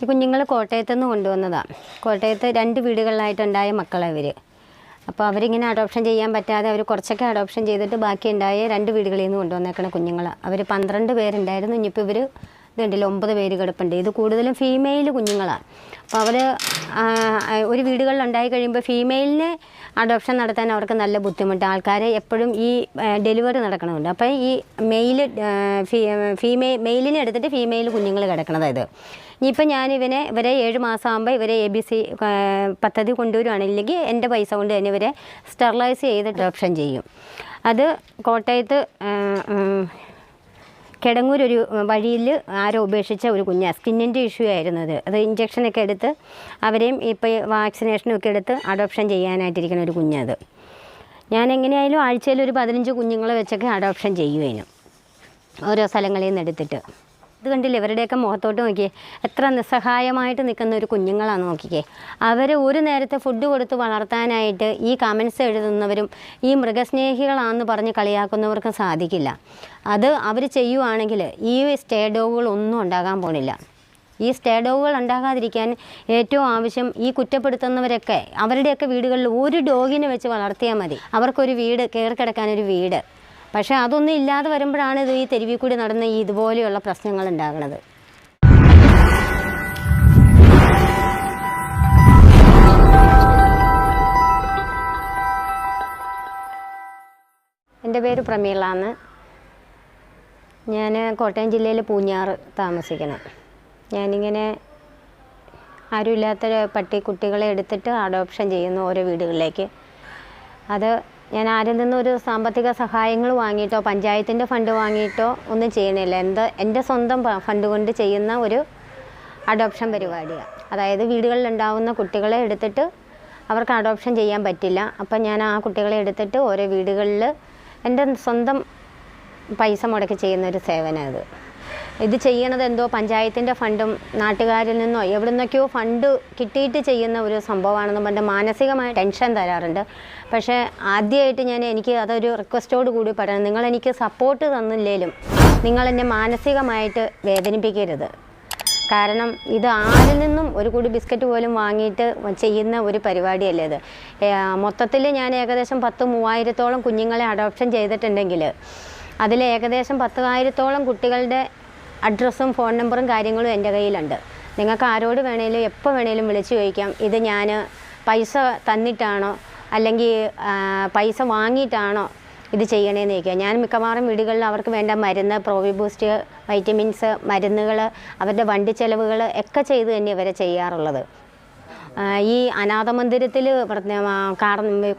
ഈ കുഞ്ഞുങ്ങൾ കോട്ടയത്ത് നിന്ന് കൊണ്ടുവന്നതാണ് കോട്ടയത്ത് രണ്ട് വീടുകളിലായിട്ടുണ്ടായ മക്കളാണ് ഇവർ അപ്പോൾ അവരിങ്ങനെ അഡോപ്ഷൻ ചെയ്യാൻ പറ്റാതെ അവർ കുറച്ചൊക്കെ അഡോപ്ഷൻ ചെയ്തിട്ട് ബാക്കി ഉണ്ടായ രണ്ട് വീടുകളിൽ നിന്ന് കൊണ്ടുവന്നേക്കണ കുഞ്ഞുങ്ങളാണ് അവർ പന്ത്രണ്ട് പേരുണ്ടായിരുന്നു. ഇനിയിപ്പോൾ ഇവർ ഇതുണ്ടല്ലോ ഒമ്പത് പേര് കിടപ്പുണ്ട്. ഇത് കൂടുതലും ഫീമെയിൽ കുഞ്ഞുങ്ങളാണ്. അപ്പോൾ അവർ ഒരു വീടുകളിൽ ഉണ്ടായി കഴിയുമ്പോൾ ഫീമെയിലിന് അഡോപ്ഷൻ നടത്താൻ അവർക്ക് നല്ല ബുദ്ധിമുട്ട്. ആൾക്കാർ എപ്പോഴും ഈ ഡെലിവറി നടക്കണമുണ്ട്. അപ്പോൾ ഈ മെയിൽ ഫീമെയിൽ മെയിലിനെ എടുത്തിട്ട് ഫീമെയിൽ കുഞ്ഞുങ്ങൾ കിടക്കണത് ഇത്. ഇനിയിപ്പോൾ ഞാൻ ഇവനെ ഇവരെ ഏഴ് മാസം ആകുമ്പോൾ ഇവരെ എ ബി സി പദ്ധതി കൊണ്ടുവരുവാണ്. എന്റെ പൈസ കൊണ്ട് തന്നെ ഇവരെ സ്റ്റെറിലൈസ് ചെയ്ത് അഡോപ്ഷൻ ചെയ്യും. അത് കോട്ടയത്ത് കിടങ്ങൂർ ഒരു വഴിയിൽ ആരോ ഉപേക്ഷിച്ച ഒരു കുഞ്ഞാണ് സ്കിന്നിന്റെ ഇഷ്യൂ ആയിരുന്നു അത്. അത് ഇഞ്ചക്ഷനൊക്കെ എടുത്ത് അവരെയും ഇപ്പോൾ വാക്സിനേഷനൊക്കെ എടുത്ത് അഡോപ്ഷൻ ചെയ്യാനായിട്ടിരിക്കുന്ന ഒരു കുഞ്ഞത് ഞാൻ എങ്ങനെയായാലും ആഴ്ചയിൽ ഒരു പതിനഞ്ച് കുഞ്ഞുങ്ങളെ വെച്ചൊക്കെ അഡോപ്ഷൻ ചെയ്യുമായിരുന്നു ഓരോ സ്ഥലങ്ങളിൽ നിന്ന് എടുത്തിട്ട് ഇത് കണ്ടില്ലേ? ഇവരുടെയൊക്കെ മുഖത്തോട്ട് നോക്കിയേ. എത്ര നിസ്സഹായമായിട്ട് നിൽക്കുന്ന ഒരു കുഞ്ഞുങ്ങളാണ് നോക്കിക്കേ. അവർ ഒരു നേരത്തെ ഫുഡ് കൊടുത്ത് വളർത്താനായിട്ട് ഈ കമൻസ് എഴുതുന്നവരും ഈ മൃഗസ്നേഹികളാണെന്ന് പറഞ്ഞ് കളിയാക്കുന്നവർക്കും സാധിക്കില്ല. അത് അവർ ചെയ്യുവാണെങ്കിൽ ഈ സ്റ്റേ ഡോഗുകളൊന്നും ഉണ്ടാകാൻ പോണില്ല. ഈ സ്റ്റേ ഡോഗുകൾ ഉണ്ടാകാതിരിക്കാൻ ഏറ്റവും ആവശ്യം ഈ കുറ്റപ്പെടുത്തുന്നവരൊക്കെ അവരുടെയൊക്കെ വീടുകളിൽ ഒരു ഡോഗിനെ വെച്ച് വളർത്തിയാൽ മതി. അവർക്കൊരു വീട് കയറി കിടക്കാനൊരു വീട്. പക്ഷേ അതൊന്നും ഇല്ലാതെ വരുമ്പോഴാണ് ഇത് ഈ തെരുവിൽ കൂടി നടന്ന ഈ ഇതുപോലെയുള്ള പ്രശ്നങ്ങൾ ഉണ്ടാകുന്നത്. എന്റെ പേര് പ്രമീള എന്ന് ഞാൻ കോട്ടയം ജില്ലയിൽ പൂഞ്ഞാറ് താമസിക്കണം ഞാനിങ്ങനെ ആരുമില്ലാത്ത പട്ടി കുട്ടികളെ എടുത്തിട്ട് അഡോപ്ഷൻ ചെയ്യുന്നു ഓരോ വീടുകളിലേക്ക്. അത് ഞാൻ ആരിൽ നിന്നും ഒരു സാമ്പത്തിക സഹായങ്ങൾ വാങ്ങിയിട്ടോ പഞ്ചായത്തിന്റെ ഫണ്ട് വാങ്ങിയിട്ടോ ഒന്നും ചെയ്യണില്ല എന്ത് എന്റെ സ്വന്തം ഫണ്ട് കൊണ്ട് ചെയ്യുന്ന ഒരു അഡോപ്ഷൻ പരിപാടിയാണ് അതായത് വീടുകളിൽ ഉണ്ടാകുന്ന കുട്ടികളെ എടുത്തിട്ട് അവർക്ക് അഡോപ്ഷൻ ചെയ്യാൻ പറ്റില്ല. അപ്പം ഞാൻ ആ കുട്ടികളെ എടുത്തിട്ട് ഓരോ വീടുകളിൽ എന്റെ സ്വന്തം പൈസ മുടക്കി ചെയ്യുന്ന ഒരു സേവനം ഇത് ഇത് ചെയ്യണത് എന്തോ പഞ്ചായത്തിന്റെ ഫണ്ടും നാട്ടുകാരിൽ നിന്നോ എവിടെ നിന്നൊക്കെയോ ഫണ്ട് കിട്ടിയിട്ട് ചെയ്യുന്ന ഒരു സംഭവമാണെന്ന് പറഞ്ഞിട്ട് മാനസികമായ ടെൻഷൻ തരാറുണ്ട്. പക്ഷേ ആദ്യമായിട്ട് ഞാൻ എനിക്ക് അതൊരു റിക്വസ്റ്റോട് കൂടി പറയണം. നിങ്ങൾ എനിക്ക് സപ്പോർട്ട് തന്നില്ലേലും നിങ്ങൾ എന്നെ മാനസികമായിട്ട് വേദനിപ്പിക്കരുത്. കാരണം ഇത് ആരിൽ നിന്നും ഒരു കൂടി ബിസ്ക്കറ്റ് പോലും വാങ്ങിയിട്ട് ചെയ്യുന്ന ഒരു പരിപാടിയല്ല ഇത്. മൊത്തത്തിൽ ഞാൻ ഏകദേശം പത്ത് മൂവായിരത്തോളം കുഞ്ഞുങ്ങളെ അഡോപ്ഷൻ ചെയ്തിട്ടുണ്ടെങ്കിൽ അതിൽ ഏകദേശം പത്തായിരത്തോളം കുട്ടികളുടെ അഡ്രസ്സും ഫോൺ നമ്പറും കാര്യങ്ങളും എന്റെ കയ്യിലുണ്ട്. നിങ്ങൾക്ക് ആരോട് വേണേലും എപ്പോൾ വേണേലും വിളിച്ച് ചോദിക്കാം. ഇത് ഞാൻ പൈസ തന്നിട്ടാണോ? അല്ലെങ്കിൽ പൈസ വാങ്ങിയിട്ടാണോ ഇത് ചെയ്യണേന്ന് ചോദിക്കുക ഞാൻ മിക്കവാറും വീടുകളിൽ അവർക്ക് വേണ്ട മരുന്ന് പ്രോവി ബൂസ്റ്റ് വൈറ്റമിൻസ് മരുന്നുകൾ അവരുടെ വണ്ടി ചെലവുകൾ ഒക്കെ ചെയ്ത് തന്നെ ഇവരെ ചെയ്യാറുള്ളത്. ഈ അനാഥ മന്ദിരത്തിൽ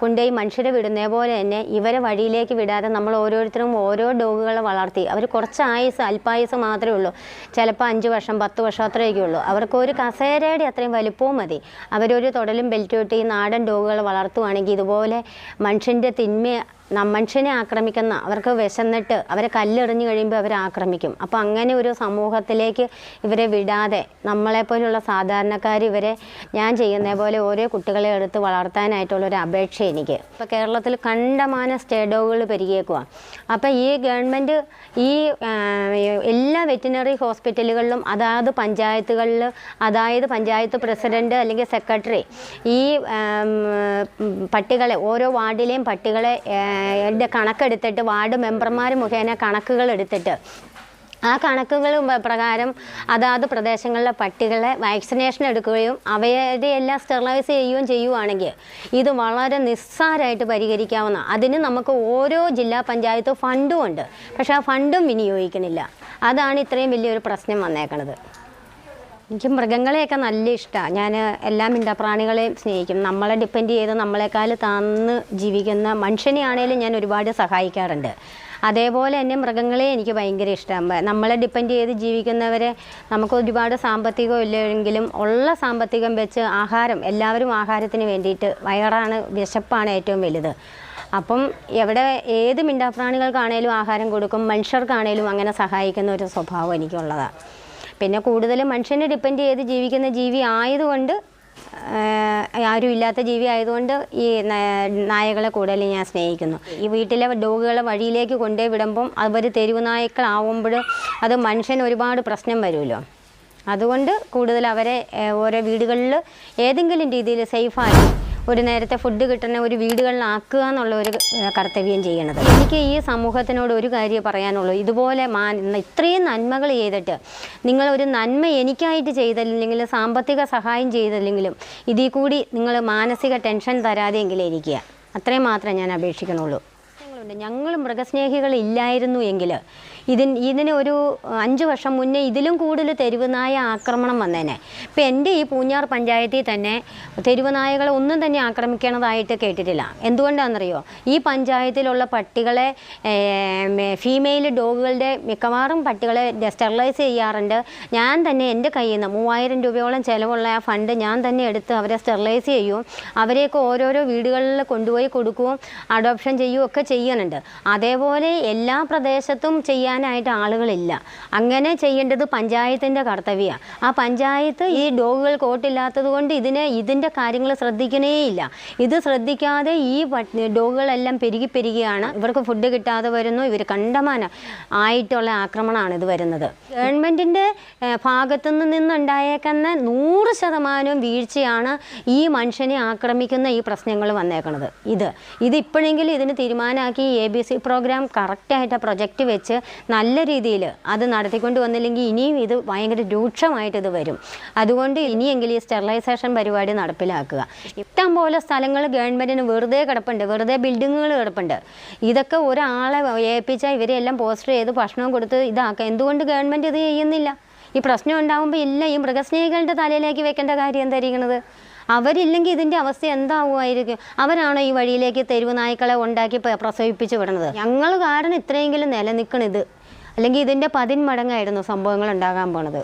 കൊണ്ടുപോയി മനുഷ്യരെ വിടുന്ന പോലെ തന്നെ ഇവരെ വഴിയിലേക്ക് വിടാതെ നമ്മൾ ഓരോരുത്തരും ഓരോ ഡോഗുകളെ വളർത്തി. അവർ കുറച്ച് ആയുസ് അല്പായുസ് മാത്രമേ ഉള്ളൂ. ചിലപ്പോൾ അഞ്ച് വർഷം പത്ത് വർഷം അത്രയൊക്കെ ഉള്ളൂ. അവർക്ക് ഒരു കസേരയുടെ അത്രയും വലുപ്പവും മതി. അവരൊരു തൊടലും ബെൽറ്റും ഇട്ട് ഈ നാടൻ ഡോഗുകളെ വളർത്തുവാണെങ്കിൽ ഇതുപോലെ മനുഷ്യന്റെ തിന്മ നം- മനുഷ്യനെ ആക്രമിക്കുന്ന അവർക്ക് വിശന്നിട്ട് അവരെ കല്ലെറിഞ്ഞു കഴിയുമ്പോൾ അവർ ആക്രമിക്കും. അപ്പോൾ അങ്ങനെ ഒരു സമൂഹത്തിലേക്ക് ഇവരെ വിടാതെ നമ്മളെപ്പോലുള്ള സാധാരണക്കാർ ഇവരെ ഞാൻ ചെയ്യുന്ന പോലെ ഓരോ കുട്ടികളെ എടുത്ത് വളർത്താനായിട്ടുള്ള ഒരു അപേക്ഷ എനിക്ക്. ഇപ്പോൾ കേരളത്തിൽ കണ്ടമാന സ്റ്റേഡോകൾ പെരുകിയേക്കുക അപ്പോൾ ഈ ഗവൺമെന്റ് ഈ എല്ലാ വെറ്റിനറി ഹോസ്പിറ്റലുകളിലും അതാത് പഞ്ചായത്തുകളിൽ അതായത് പഞ്ചായത്ത് പ്രസിഡന്റ് അല്ലെങ്കിൽ സെക്രട്ടറി ഈ പട്ടികളെ ഓരോ വാർഡിലെയും പട്ടികളെ എന്റെ കണക്കെടുത്തിട്ട് വാർഡ് മെമ്പർമാർ മുഖേന കണക്കുകൾ എടുത്തിട്ട് ആ കണക്കുകൾ പ്രകാരം അതാത് പ്രദേശങ്ങളിലെ പട്ടികളെ വാക്സിനേഷൻ എടുക്കുകയും അവയുടെ എല്ലാം സ്റ്റെറിലൈസ് ചെയ്യുകയും ചെയ്യുവാണെങ്കിൽ ഇത് വളരെ നിസ്സാരമായിട്ട് പരിഹരിക്കാവുന്ന അതിന് നമുക്ക് ഓരോ ജില്ലാ പഞ്ചായത്ത് ഫണ്ടും ഉണ്ട്. പക്ഷേ ആ ഫണ്ടും വിനിയോഗിക്കണില്ല അതാണ് ഇത്രയും വലിയൊരു പ്രശ്നം വന്നേക്കണത്. എനിക്ക് മൃഗങ്ങളെയൊക്കെ നല്ല ഇഷ്ടമാണ് ഞാൻ എല്ലാ മിണ്ടപ്രാണികളെയും സ്നേഹിക്കും. നമ്മളെ ഡിപ്പെൻഡ് ചെയ്ത് നമ്മളെക്കാൾ താന്ന് ജീവിക്കുന്ന മനുഷ്യനെയാണേലും ഞാൻ ഒരുപാട് സഹായിക്കാറുണ്ട്. അതേപോലെ തന്നെ മൃഗങ്ങളെ എനിക്ക് ഭയങ്കര ഇഷ്ടമാണ് നമ്മളെ ഡിപ്പെൻഡ് ചെയ്ത് ജീവിക്കുന്നവരെ നമുക്ക് ഒരുപാട് സാമ്പത്തികം ഇല്ലെങ്കിലും ഉള്ള സാമ്പത്തികം വെച്ച് ആഹാരം എല്ലാവരും ആഹാരത്തിന് വേണ്ടിയിട്ട് വയറാണ് വിശപ്പാണ് ഏറ്റവും വലുത്. അപ്പം എവിടെ ഏത് മിണ്ടാപ്രാണികൾക്കാണേലും ആഹാരം കൊടുക്കും മനുഷ്യർക്കാണേലും അങ്ങനെ സഹായിക്കുന്ന ഒരു സ്വഭാവം എനിക്കുള്ളതാണ് പിന്നെ കൂടുതലും മനുഷ്യനെ ഡിപ്പെൻഡ് ചെയ്ത് ജീവിക്കുന്ന ജീവി ആയതുകൊണ്ട് ആരും ഇല്ലാത്ത ജീവി ആയതുകൊണ്ട് ഈ നായകളെ കൂടുതൽ ഞാൻ സ്നേഹിക്കുന്നു. ഈ വീട്ടിലെ ഡോഗുകളെ വഴിയിലേക്ക് കൊണ്ടുപോയി വിടുമ്പം അവർ തെരുവ് നായ്ക്കളാവുമ്പോൾ അത് മനുഷ്യന് ഒരുപാട് പ്രശ്നം വരുമല്ലോ. അതുകൊണ്ട് കൂടുതൽ അവരെ ഓരോ വീടുകളിൽ ഏതെങ്കിലും രീതിയിൽ സേഫായി ഒരു നേരത്തെ ഫുഡ് കിട്ടുന്ന ഒരു വീടുകളിലാക്കുക എന്നുള്ള ഒരു കർത്തവ്യം ചെയ്യണത്. എനിക്ക് ഈ സമൂഹത്തിനോട് ഒരു കാര്യം പറയാനുള്ളൂ. ഇതുപോലെ മാ ഇത്രയും നന്മകൾ ചെയ്തിട്ട് നിങ്ങൾ ഒരു നന്മ എനിക്കായിട്ട് ചെയ്തില്ലെങ്കിലും സാമ്പത്തിക സഹായം ചെയ്തില്ലെങ്കിലും ഇതിൽ കൂടി നിങ്ങൾ മാനസിക ടെൻഷൻ തരാതെയെങ്കിലും ഇരിക്കുക. അത്രയും മാത്രമേ ഞാൻ അപേക്ഷിക്കണുള്ളൂ. ഞങ്ങൾ മൃഗസ്നേഹികൾ ഇല്ലായിരുന്നു എങ്കിൽ ഇതിന് ഇതിന് ഒരു അഞ്ച് വർഷം മുന്നേ ഇതിലും കൂടുതൽ തെരുവുനായ ആക്രമണം വന്നേനെ. ഇപ്പം എന്റെ ഈ പൂഞ്ഞാർ പഞ്ചായത്തിൽ തന്നെ തെരുവുനായകളെ ഒന്നും തന്നെ ആക്രമിക്കണതായിട്ട് കേട്ടിട്ടില്ല. എന്തുകൊണ്ടാണെന്നറിയോ? ഈ പഞ്ചായത്തിലുള്ള പട്ടികളെ ഫീമെയിൽ ഡോഗുകളുടെ മിക്കവാറും പട്ടികളെ സ്റ്റെറിലൈസ് ചെയ്യാറുണ്ട്. ഞാൻ തന്നെ എന്റെ കയ്യിൽ നിന്ന് മൂവായിരം രൂപയോളം ചിലവുള്ള ആ ഫണ്ട് ഞാൻ തന്നെ എടുത്ത് അവരെ സ്റ്റെറിലൈസ് ചെയ്യും. അവരെയൊക്കെ ഓരോരോ വീടുകളിൽ കൊണ്ടുപോയി കൊടുക്കുകയും അഡോപ്ഷൻ ചെയ്യുകയും ഒക്കെ ചെയ്യുന്നുണ്ട്. അതേപോലെ എല്ലാ പ്രദേശത്തും ചെയ്യാനായിട്ട് ആളുകളില്ല. അങ്ങനെ ചെയ്യേണ്ടത് പഞ്ചായത്തിന്റെ കർത്തവ്യമാണ് ആ പഞ്ചായത്ത് ഈ ഡോഗുകൾ കോട്ടില്ലാത്തത് കൊണ്ട് ഇതിനെ ഇതിന്റെ കാര്യങ്ങൾ ശ്രദ്ധിക്കണേയില്ല. ഇത് ശ്രദ്ധിക്കാതെ ഈ ഡോഗുകളെല്ലാം പെരുകി പെരുകിയാണ്. ഇവർക്ക് ഫുഡ് കിട്ടാതെ വരുന്നു. ഇവർ കണ്ടമാന ആയിട്ടുള്ള ആക്രമണമാണ് ഇത് വരുന്നത്. ഗവൺമെന്റിന്റെ ഭാഗത്തു നിന്നുണ്ടായേക്കുന്ന നൂറ് ശതമാനവും വീഴ്ചയാണ് ഈ മനുഷ്യനെ ആക്രമിക്കുന്ന ഈ പ്രശ്നങ്ങൾ വന്നേക്കുന്നത് ഇത്. ഇതിപ്പോഴെങ്കിലും ഇതിന് തീരുമാനമാക്കി എ ബി സി പ്രോഗ്രാം കറക്റ്റായിട്ട് പ്രൊജക്റ്റ് വെച്ച് നല്ല രീതിയിൽ അത് നടത്തിക്കൊണ്ട് വന്നില്ലെങ്കിൽ ഇനിയും ഇത് ഭയങ്കര രൂക്ഷമായിട്ട് ഇത് വരും. അതുകൊണ്ട് ഇനിയെങ്കിലും ഈ സ്റ്റെറിലൈസേഷൻ പരിപാടി നടപ്പിലാക്കുക. ഇഷ്ടം പോലെ സ്ഥലങ്ങൾ ഗവൺമെന്റിന് വെറുതെ കിടപ്പുണ്ട്. വെറുതെ ബിൽഡിങ്ങുകൾ കിടപ്പുണ്ട്. ഇതൊക്കെ ഒരാളെ ഏൽപ്പിച്ചാൽ ഇവരെല്ലാം പോസ്റ്റർ ചെയ്ത് ഭക്ഷണം കൊടുത്ത് ഇതാക്കുക. എന്തുകൊണ്ട് ഗവൺമെന്റ് ഇത് ചെയ്യുന്നില്ല? ഈ പ്രശ്നം ഉണ്ടാകുമ്പോൾ ഇല്ല. ഈ മൃഗസ്നേഹികളുടെ തലയിലേക്ക് വെക്കേണ്ട കാര്യം എന്തായിരിക്കണത്? അവരില്ലെങ്കിൽ ഇതിന്റെ അവസ്ഥ എന്താവുമായിരിക്കും? അവരാണോ ഈ വഴിയിലേക്ക് തെരുവ് നായ്ക്കളെ ഉണ്ടാക്കി പ്രസവിപ്പിച്ച് വിടുന്നത്? ഞങ്ങൾ കാരണം ഇത്രയെങ്കിലും നിലനിൽക്കണിത്. അല്ലെങ്കിൽ ഇതിന്റെ പതിന്മടങ്ങായിരുന്നു സംഭവങ്ങൾ ഉണ്ടാകാൻ പോണത്.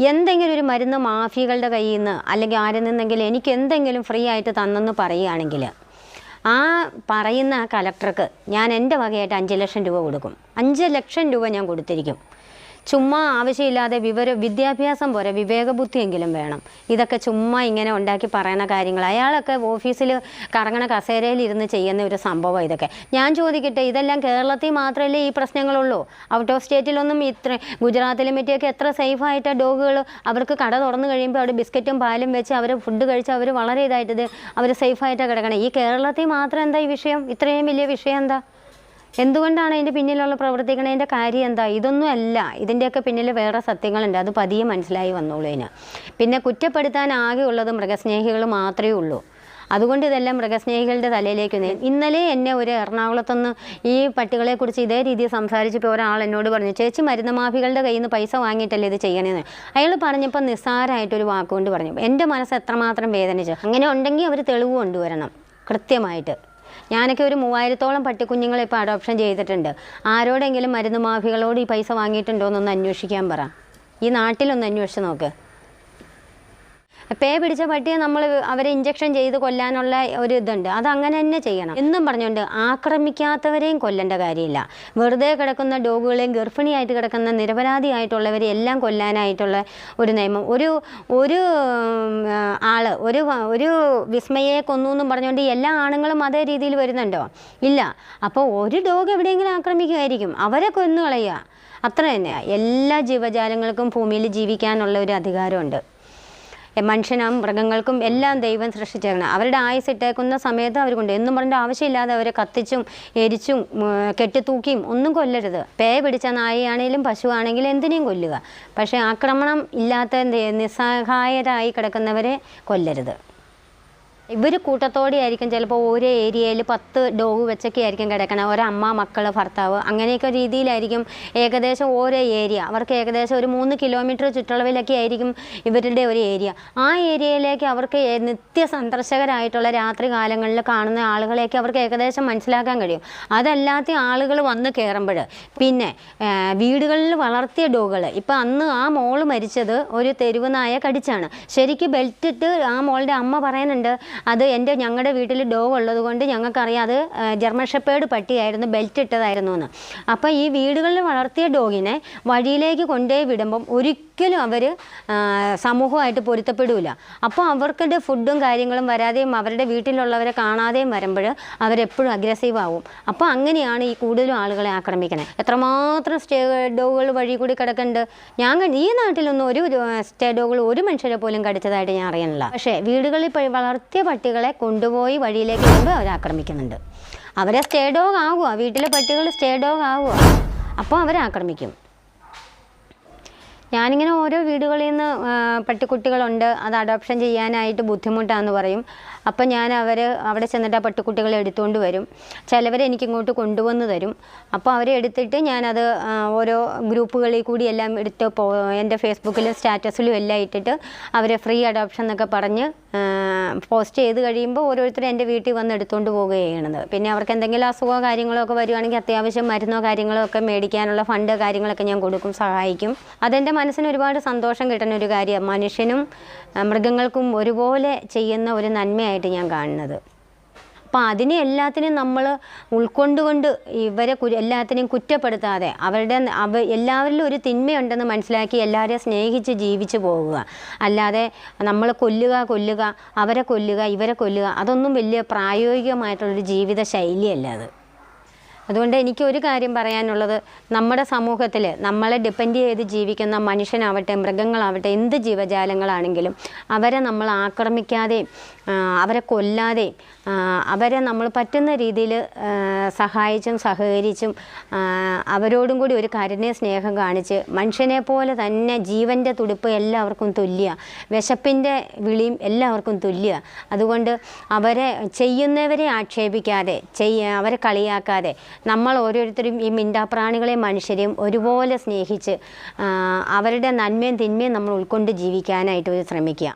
എന്തെങ്കിലും ഒരു മരുന്ന് മാഫിയകളുടെ കയ്യിൽ നിന്ന് അല്ലെങ്കിൽ ആരിൽ നിന്നെങ്കിലും എനിക്ക് എന്തെങ്കിലും ഫ്രീ ആയിട്ട് തന്നെന്ന് പറയുകയാണെങ്കിൽ ആ പറയുന്ന ആ കലക്ടർക്ക് ഞാൻ എന്റെ വകയായിട്ട് അഞ്ച് ലക്ഷം രൂപ കൊടുക്കും. അഞ്ച് ലക്ഷം രൂപ ഞാൻ കൊടുത്തിരിക്കും. ചുമ്മാ ആവശ്യമില്ലാതെ വിവര വിദ്യാഭ്യാസം പോരെ വിവേകബുദ്ധിയെങ്കിലും വേണം. ഇതൊക്കെ ചുമ്മാ ഇങ്ങനെ ഉണ്ടാക്കി പറയുന്ന കാര്യങ്ങൾ. അയാളൊക്കെ ഓഫീസിൽ കറങ്ങണ കസേരയിൽ ഇരുന്ന് ചെയ്യുന്ന ഒരു സംഭവം ഇതൊക്കെ. ഞാൻ ചോദിക്കട്ടെ ഇതെല്ലാം കേരളത്തിൽ മാത്രമല്ലേ ഈ പ്രശ്നങ്ങളുള്ളൂ? ഔട്ട് ഓഫ് സ്റ്റേറ്റിലൊന്നും ഇത്ര ഗുജറാത്തിലും മറ്റൊക്കെ എത്ര സേഫായിട്ട് ഡോഗുകൾ അവർക്ക് കട തുറന്നു കഴിയുമ്പോൾ അവിടെ ബിസ്ക്കറ്റും പാലും വെച്ച് അവർ ഫുഡ് കഴിച്ച് അവർ വളരെ ഇതായിട്ട് ഇത് അവർ സേഫായിട്ടാണ് കിടക്കണം. ഈ കേരളത്തിൽ മാത്രം എന്താ ഈ വിഷയം? ഇത്രയും വലിയ വിഷയം എന്താ? എന്തുകൊണ്ടാണ് അതിന്റെ പിന്നിലുള്ള പ്രവർത്തിക്കണതിന്റെ കാര്യം എന്താ? ഇതൊന്നും അല്ല. ഇതിന്റെയൊക്കെ പിന്നിൽ വേറെ സത്യങ്ങളുണ്ട്. അത് പതിയെ മനസ്സിലായി വന്നോളൂ പിന്നെ കുറ്റപ്പെടുത്താൻ ആകെ ഉള്ളത് മൃഗസ്നേഹികൾ മാത്രമേ ഉള്ളൂ. അതുകൊണ്ട് ഇതെല്ലാം മൃഗസ്നേഹികളുടെ തലയിലേക്ക് ഇന്നലെ എന്നെ ഒരു എറണാകുളത്തുനിന്ന് ഈ പട്ടികളെക്കുറിച്ച് ഇതേ രീതിയിൽ സംസാരിച്ചപ്പോൾ ഒരാൾ എന്നോട് പറഞ്ഞു ചേച്ചി മരുന്ന് മാഫികളുടെ കയ്യിൽ നിന്ന് പൈസ വാങ്ങിയിട്ടല്ലേ ഇത് ചെയ്യണേന്ന്? അയാൾ പറഞ്ഞപ്പോൾ നിസ്സാരമായിട്ടൊരു വാക്കുകൊണ്ട് പറഞ്ഞു. എന്റെ മനസ്സ് എത്രമാത്രം വേദനിച്ചു. അങ്ങനെ ഉണ്ടെങ്കിൽ അവർ തെളിവ് കൊണ്ടുവരണം. കൃത്യമായിട്ട്. ഞാനൊക്കെ ഒരു മൂവായിരത്തോളം പട്ടിക്കുഞ്ഞുങ്ങളെ ഇപ്പോൾ അഡോപ്ഷൻ ചെയ്തിട്ടുണ്ട്. ആരോടെങ്കിലും മരുന്ന് മാഫികളോട് ഈ പൈസ വാങ്ങിയിട്ടുണ്ടോ എന്നൊന്ന് അന്വേഷിക്കാൻ പറ. ഈ നാട്ടിലൊന്ന് അന്വേഷിച്ച് നോക്ക്. പേ പിടിച്ച പട്ടിയെ നമ്മൾ അവരെ ഇഞ്ചക്ഷൻ ചെയ്ത് കൊല്ലാനുള്ള ഒരു ഇതുണ്ട്. അത് അങ്ങനെ തന്നെ ചെയ്യണം. എന്നും പറഞ്ഞുകൊണ്ട് ആക്രമിക്കാത്തവരെയും കൊല്ലേണ്ട കാര്യമില്ല. വെറുതെ കിടക്കുന്ന ഡോഗുകളെയും ഗർഭിണിയായിട്ട് കിടക്കുന്ന നിരപരാധിയായിട്ടുള്ളവരെ എല്ലാം കൊല്ലാനായിട്ടുള്ള ഒരു നിയമം. ഒരു ഒരു ആൾ ഒരു ഒരു വിസ്മയെ കൊന്നു എന്നും പറഞ്ഞുകൊണ്ട് എല്ലാ ആണുങ്ങളും അതേ രീതിയിൽ വരുന്നുണ്ടോ? ഇല്ല. അപ്പോൾ ഒരു ഡോഗ് എവിടെയെങ്കിലും ആക്രമിക്കുമായിരിക്കും. അവരെ കൊന്നു കളയുക അത്ര തന്നെ. എല്ലാ ജീവജാലങ്ങൾക്കും ഭൂമിയിൽ ജീവിക്കാനുള്ള ഒരു അധികാരമുണ്ട്. മനുഷ്യനും മൃഗങ്ങൾക്കും എല്ലാം ദൈവം സൃഷ്ടിച്ചേക്കണം അവരുടെ ആയുസ് ഇട്ടേക്കുന്ന സമയത്ത് അവർ കൊണ്ട് എന്നും പറഞ്ഞ ആവശ്യമില്ലാതെ അവരെ കത്തിച്ചും എരിച്ചും കെട്ടിത്തൂക്കിയും ഒന്നും കൊല്ലരുത്. പേ പിടിച്ച നായയാണെങ്കിലും പശുവാണെങ്കിലും എന്തിനേയും കൊല്ലുക. പക്ഷേ ആക്രമണം ഇല്ലാത്ത നിസ്സഹായരായി കിടക്കുന്നവരെ കൊല്ലരുത്. ഇവർ കൂട്ടത്തോടെ ആയിരിക്കും. ചിലപ്പോൾ ഓരോ ഏരിയയിൽ പത്ത് ഡോഗ് വെച്ചൊക്കെ ആയിരിക്കും കിടക്കണം ഒരമ്മ മക്കൾ ഭർത്താവ് അങ്ങനെയൊക്കെ രീതിയിലായിരിക്കും ഏകദേശം ഓരോ ഏരിയ. അവർക്ക് ഏകദേശം ഒരു മൂന്ന് കിലോമീറ്റർ ചുറ്റളവിലൊക്കെ ആയിരിക്കും ഇവരുടെ ഒരു ഏരിയ. ആ ഏരിയയിലേക്ക് അവർക്ക് നിത്യ സന്ദർശകരായിട്ടുള്ള രാത്രി കാലങ്ങളിൽ കാണുന്ന ആളുകളെയൊക്കെ അവർക്ക് ഏകദേശം മനസ്സിലാക്കാൻ കഴിയും. അതല്ലാത്ത ആളുകൾ വന്ന് കയറുമ്പോൾ പിന്നെ വീടുകളിൽ വളർത്തിയ ഡോഗുകൾ ഇപ്പം അന്ന് ആ മോൾ മരിച്ചത് ഒരു തെരുവ് നായ കടിച്ചാണ്. ശരിക്കും ബെൽറ്റിട്ട് ആ മോളുടെ അമ്മ പറയുന്നുണ്ട് അത് എന്റെ ഞങ്ങളുടെ വീട്ടിൽ ഡോഗ് ഉള്ളത് കൊണ്ട് ഞങ്ങൾക്കറിയാം അത് ജർമ്മൻ ഷെപ്പേർഡ് പട്ടിയായിരുന്നു ബെൽറ്റ് ഇട്ടതായിരുന്നു എന്ന്. അപ്പോൾ ഈ വീടുകളിൽ വളർത്തിയ ഡോഗിനെ വഴിയിലേക്ക് കൊണ്ടുപോയി വിടുമ്പം ഒരിക്കലും ഒരിക്കലും അവർ സമൂഹമായിട്ട് പൊരുത്തപ്പെടില്ല അപ്പോൾ അവർക്കിന്റെ ഫുഡും കാര്യങ്ങളും വരാതെയും അവരുടെ വീട്ടിലുള്ളവരെ കാണാതെയും വരുമ്പോൾ അവരെപ്പോഴും അഗ്രസീവ് ആവും. അപ്പോൾ അങ്ങനെയാണ് ഈ കൂടുതലും ആളുകളെ ആക്രമിക്കുന്നത് എത്രമാത്രം സ്റ്റേ ഡോഗുകൾ വഴി കൂടി കിടക്കുന്നുണ്ട്. ഞാൻ ഈ നാട്ടിലൊന്നും ഒരു സ്റ്റേ ഡോഗുകൾ ഒരു മനുഷ്യരെ പോലും കടിച്ചതായിട്ട് ഞാൻ അറിയണില്ല പക്ഷേ വീടുകളിൽ വളർത്തിയ പട്ടികളെ കൊണ്ടുപോയി വഴിയിലേക്ക് കൊണ്ട് അവർ ആക്രമിക്കുന്നുണ്ട്. അവരെ സ്റ്റേ ഡോഗ് ആകുക വീട്ടിലെ പട്ടികൾ സ്റ്റേ ഡോഗ് ആകുക അപ്പോൾ അവരെ ആക്രമിക്കും. ഞാനിങ്ങനെ ഓരോ വീടുകളിൽ നിന്ന് പട്ടിക്കുട്ടികളുണ്ട്. അത് അഡോപ്ഷൻ ചെയ്യാനായിട്ട് ബുദ്ധിമുട്ടാന്ന് പറയും. അപ്പം ഞാൻ അവർ അവിടെ ചെന്നിട്ട് ആ പട്ടിക്കുട്ടികളെ എടുത്തുകൊണ്ട് വരും. ചിലവരെ എനിക്ക് ഇങ്ങോട്ട് കൊണ്ടുവന്ന് തരും. അപ്പോൾ അവരെ എടുത്തിട്ട് ഞാനത് ഓരോ ഗ്രൂപ്പുകളിൽ കൂടി എല്ലാം എടുത്ത് പോ എന്റെ ഫേസ്ബുക്കിലും സ്റ്റാറ്റസിലും എല്ലാം ഇട്ടിട്ട് അവരെ ഫ്രീ അഡോപ്ഷൻ എന്നൊക്കെ പറഞ്ഞ് പോസ്റ്റ് ചെയ്ത് കഴിയുമ്പോൾ ഓരോരുത്തരും എന്റെ വീട്ടിൽ വന്ന് എടുത്തുകൊണ്ട് പോവുകയാണ് ചെയ്യണത് പിന്നെ അവർക്ക് എന്തെങ്കിലും അസുഖമോ കാര്യങ്ങളോ ഒക്കെ വരുവാണെങ്കിൽ അത്യാവശ്യം മരുന്നോ കാര്യങ്ങളോ ഒക്കെ മേടിക്കാനുള്ള ഫണ്ട് കാര്യങ്ങളൊക്കെ ഞാൻ കൊടുക്കും സഹായിക്കും. അതെന്റെ മനസ്സിന് ഒരുപാട് സന്തോഷം കിട്ടുന്ന ഒരു കാര്യം മനുഷ്യനും മൃഗങ്ങൾക്കും ഒരുപോലെ ചെയ്യുന്ന ഒരു നന്മയായിട്ട് ഞാൻ കാണുന്നത്. അപ്പം അതിനെ എല്ലാത്തിനും നമ്മൾ ഉൾക്കൊണ്ടുകൊണ്ട് ഇവരെ എല്ലാത്തിനെയും കുറ്റപ്പെടുത്താതെ അവരുടെ അവ എല്ലാവരിലും ഒരു തിന്മയുണ്ടെന്ന് മനസ്സിലാക്കി എല്ലാവരെയും സ്നേഹിച്ച് ജീവിച്ചു പോവുക. അല്ലാതെ നമ്മൾ കൊല്ലുക കൊല്ലുക അവരെ കൊല്ലുക ഇവരെ കൊല്ലുക അതൊന്നും വലിയ പ്രായോഗികമായിട്ടുള്ളൊരു ജീവിത ശൈലിയല്ല അത്. അതുകൊണ്ട് എനിക്ക് ഒരു കാര്യം പറയാനുള്ളത് നമ്മുടെ സമൂഹത്തിൽ നമ്മളെ ഡിപ്പെൻഡ് ചെയ്ത് ജീവിക്കുന്ന മനുഷ്യനാവട്ടെ മൃഗങ്ങളാവട്ടെ എന്ത് ജീവജാലങ്ങളാണെങ്കിലും അവരെ നമ്മൾ ആക്രമിക്കാതെയും അവരെ കൊല്ലാതെയും അവരെ നമ്മൾ പറ്റുന്ന രീതിയിൽ സഹായിച്ചും സഹകരിച്ചും അവരോടും കൂടി ഒരു കരുണയ സ്നേഹം കാണിച്ച് മനുഷ്യനെ പോലെ തന്നെ ജീവന്റെ തുടിപ്പ് എല്ലാവർക്കും തുല്യ വിശപ്പിന്റെ വിളിയും എല്ലാവർക്കും തുല്യ. അതുകൊണ്ട് അവരെ ചെയ്യുന്നവരെ ആക്ഷേപിക്കാതെ ചെയ്യ അവരെ കളിയാക്കാതെ നമ്മൾ ഓരോരുത്തരും ഈ മിണ്ടാപ്രാണികളെയും മനുഷ്യരെയും ഒരുപോലെ സ്നേഹിച്ച് അവരുടെ നന്മയും തിന്മയും നമ്മൾ ഉൾക്കൊണ്ട് ജീവിക്കാനായിട്ട് ശ്രമിക്കുക.